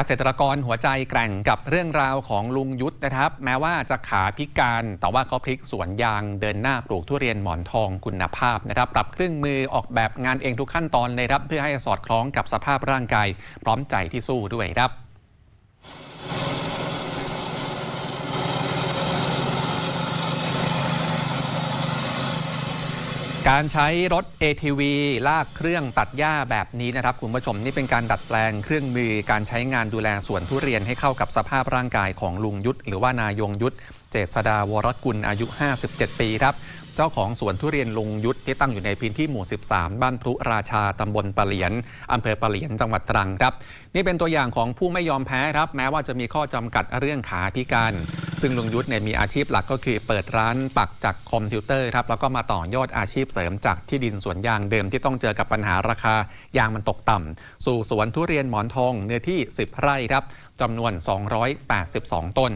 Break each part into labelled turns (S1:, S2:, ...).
S1: เกษตรกรหัวใจแกร่งกับเรื่องราวของลุงยุทธนะครับ แม้ว่าจะขาพิการ แต่ว่าเขาพลิกสวนยางเดินหน้าปลูกทุเรียนหมอนทองคุณภาพนะครับ ปรับเครื่องมือออกแบบงานเองทุกขั้นตอนเลยครับ เพื่อให้สอดคล้องกับสภาพร่างกาย พร้อมใจที่สู้ด้วยครับ การใช้รถ ATV ลากเครื่องตัดหญ้าแบบนี้นะครับคุณผู้ชมนี่เป็นการดัดแปลงเครื่องมือการใช้งานดูแลสวนทุเรียนให้เข้ากับสภาพร่างกายของลุงยุทธหรือว่านายงยุทธเจษดาวรกุลอายุ 57 ปีครับ เจ้าของสวนทุเรียนลุงยุทธที่ตั้งอยู่ในพื้นที่หมู่ 13 บ้านพลุราชาตำบลปะเหลียนอำเภอปะเหลียนจังหวัดตรังครับ นี่เป็นตัวอย่างของผู้ไม่ยอมแพ้ครับ แม้ว่าจะมีข้อจำกัดเรื่องขาพิการ ซึ่งลุงยุทธเนี่ยมีอาชีพหลักก็คือเปิดร้านปักจากคอมพิวเตอร์ครับแล้วก็มาต่อยอดอาชีพเสริมจากที่ดินสวนยางเดิมที่ต้องเจอกับปัญหาราคายางมันตกต่ำสู่สวนทุเรียนหมอนทองเนื้อที่ 10 ไร่ครับจำนวน 282 ต้น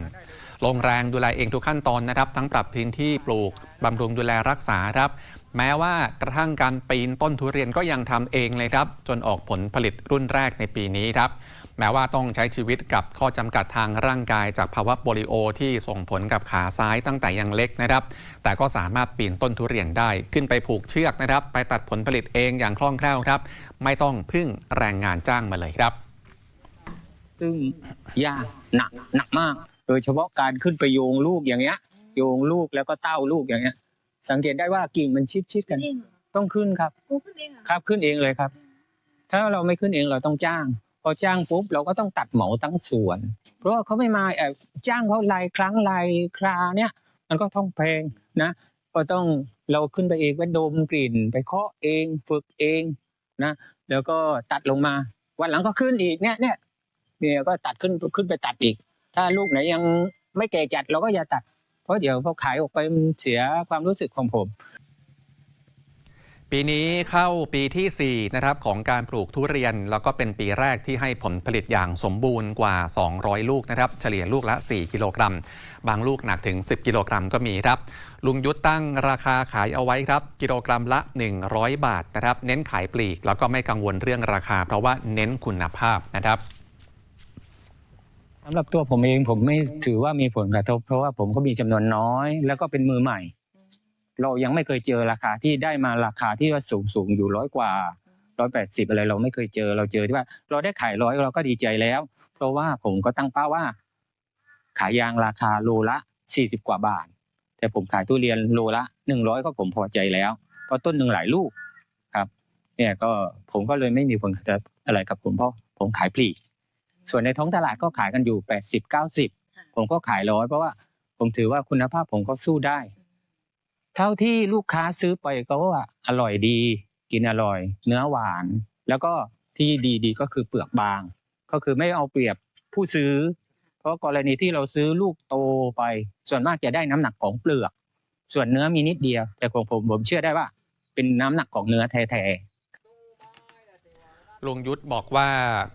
S1: ลงแรงดูแลเองทุกขั้นตอนนะครับ ทั้งปรับพื้นที่ปลูกบำรุงดูแลรักษาครับ แม้ว่ากระทั่งการปีนต้นทุเรียนก็ยังทำเองเลยครับ จนออกผลผลิตรุ่นแรกในปีนี้ครับ แม้ว่าต้องใช้ชีวิตกับข้อจำกัดทางร่างกายจากภาวะโปลิโอที่ส่งผลกับขาซ้ายตั้งแต่ยังเล็กนะครับ แต่ก็สามารถปีนต้นทุเรียนได้ ขึ้นไปผูกเชือกนะครับ ไปตัดผลผลิตเองอย่างคล่องแคล่วครับ ไม่ต้องพึ่งแรงงานจ้างมาเลยครับ
S2: ซึ่งยากหนักหนักมาก โดยเฉพาะการขึ้นไปโยงลูกอย่างเงี้ย โยงลูกแล้วก็เต้าลูกอย่างเงี้ย สังเกตได้ว่ากิ่งมันชิดชิดๆกัน
S3: เอง
S2: ต้องขึ้นครับ
S3: โอ้ขึ้นเองเหรอ
S2: ครับขึ้นเองเลยครับ ถ้าเราไม่ขึ้นเองเราต้องจ้าง พอจ้างปุ๊บเราก็ต้องตัดเหมาทั้งส่วน เพราะเขาไม่มาเออจ้างเขารายครั้งรายคราเนี่ย มันก็ต้องแพงนะ ก็ต้องเราขึ้นไปเองไปดมกลิ่น ไปเคาะเองฝึกเองนะ แล้วก็ตัดลงมา วันหลังก็ขึ้นอีกเนี่ยเนี่ยเนี่ยก็ตัดขึ้นขึ้นไปตัดอีก ถ้าลูกไหนยังไม่แก่จัดเราก็อย่าตัด เพราะเดี๋ยวพอขายออกไปมันเสียความรู้สึกของผม
S1: ปีนี้เข้าปีทีสี่ 4 นะครับ ของการปลูกทุเรียน แล้วก็เป็นปีแรกที่ให้ผลผลิตอย่างสมบูรณ์กว่า 200 ลูกนะครับ เฉลี่ยลูกละ 4 กิโลกรัม บางลูกหนักถึง 10 กิโลกรัมก็มีครับ ลุงยุทธตั้งราคาขายเอาไว้ครับ กิโลกรัมละ 100 บาทนะครับ เน้นขายปลีก แล้วก็ไม่กังวลเรื่องราคา เพราะว่าเน้นคุณภาพนะครับ
S2: สำหรับตัวผมเองผมไม่ถือว่ามีผลกระทบ เพราะว่าผมก็มีจำนวนน้อย แล้วก็เป็นมือใหม่ เรายังไม่เคยเจอราคาที่ได้มาราคาที่ว่าสูงสูงอยู่ร้อยกว่าร้อยแปดสิบอะไรเราไม่เคยเจอเราเจอที่ว่า เราได้ขายร้อยเราก็ดีใจแล้ว เพราะว่าผมก็ตั้งเป้าว่า ขายยางราคาโลละสี่สิบกว่าบาท แต่ผมขายทุเรียนโลละหนึ่งร้อยก็ผมพอใจแล้ว เพราะต้นหนึ่งหลายลูกครับ เนี่ยก็ผมก็เลยไม่มีผลกระทบอะไรกับผมเพราะผมขายปลีกส่วนในท้องตลาดก็ขายกันอยู่แปดสิบเก้าสิบผมก็ขายร้อยเพราะว่าผมถือว่าคุณภาพผมก็สู้ได้ เท่าที่ลูกค้าซื้อไปก็ว่าอร่อยดี กินอร่อย เนื้อหวาน แล้วก็ที่ดีๆก็คือเปลือกบาง ก็คือไม่เอาเปรียบผู้ซื้อ เพราะกรณีที่เราซื้อลูกโตไป ส่วนมากจะได้น้ำหนักของเปลือก ส่วนเนื้อมีนิดเดียว แต่ของผมผมเชื่อได้ว่า เป็นน้ำหนักของเนื้อแท้ๆ
S1: ลุงยุทธบอกว่า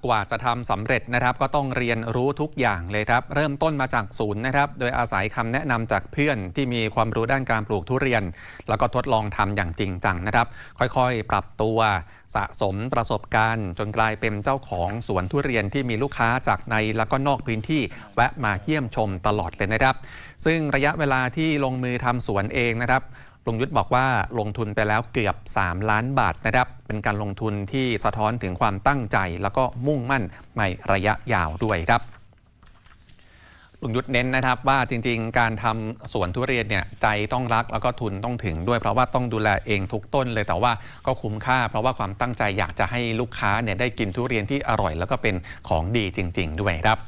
S1: กว่าจะทำสำเร็จนะครับ ก็ต้องเรียนรู้ทุกอย่างเลยครับ เริ่มต้นมาจากศูนย์นะครับ โดยอาศัยคำแนะนำจากเพื่อนที่มีความรู้ด้านการปลูกทุเรียน แล้วก็ทดลองทำอย่างจริงจังนะครับ ค่อยๆ ปรับตัวสะสมประสบการณ์ จนกลายเป็นเจ้าของสวนทุเรียนที่มีลูกค้าจากในแล้วก็นอกพื้นที่แวะมาเยี่ยมชมตลอดเลยนะครับ ซึ่งระยะเวลาที่ลงมือทำสวนเองนะครับ ลุงยุทธบอกว่าลงทุนไปแล้วเกือบ 3 ล้านบาทนะครับ เป็นการลงทุนที่สะท้อนถึงความตั้งใจ แล้วก็มุ่งมั่นในระยะยาวด้วยครับลุงยุทธเน้นนะครับว่าจริงๆ การทำสวนทุเรียนเนี่ยใจต้องรักแล้วก็ทุนต้องถึงด้วย เพราะว่าต้องดูแลเองทุกต้นเลยแต่ว่าก็คุ้มค่า เพราะว่าความตั้งใจอยากจะให้ลูกค้าเนี่ยได้กินทุเรียนที่อร่อย แล้วก็เป็นของดีจริง ๆ ด้วยครับ